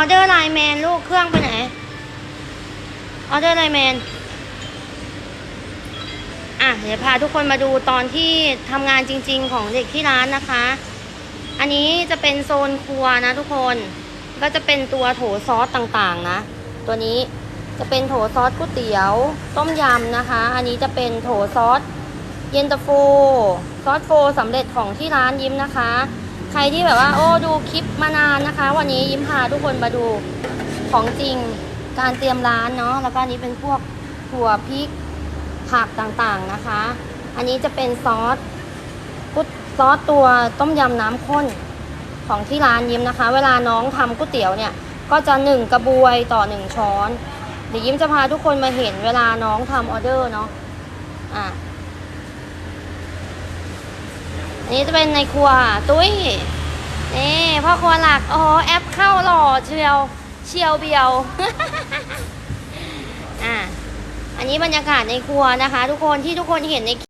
อเดอร์ไลน์แมนลูกเครื่องไปไหน ออเดอร์ไลน์แมน อะ เดี๋ยวพาทุกคนมาดูตอนที่ทำงานจริง ๆ ของเด็กที่ร้านนะคะ อันนี้จะเป็นโซนครัวนะทุกคน ก็จะเป็นตัวโถซอสต่างๆนะ ตัวนี้จะเป็นโถซอสก๋วยเตี๋ยว ต้มยำนะคะ อันนี้จะเป็นโถซอสเย็นตาโฟ ซอสโฟสำเร็จของที่ร้านยิ้มนะคะ ใครที่แบบว่า โอ้ดูคลิปมานานนะคะ วันนี้ยิ้มพาทุกคนมาดูของจริงการเตรียมร้านเนาะแล้วก็อันนี้เป็นพวกถั่วพริกผักต่างๆนะคะ อันนี้จะเป็นซอสกุ๊ดซอสตัวต้มยำน้ำข้นของที่ร้านยิ้มนะคะ เวลาน้องทำก๋วยเตี๋ยวเนี่ยก็จะหนึ่งกระบวยต่อหนึ่งช้อน เดี๋ยวยิ้มจะพาทุกคนมาเห็นเวลาน้องทำออเดอร์เนาะอะ อั นี่จะเป็นในครัวตุ้ยนี่พ่อครัวหลักโอ้แอปเข้าหล่อเชียวเชียวเบียวอะอันนี้บรรยากาศในครัวนะคะ ทุกคนที่ทุกคนเห็นใน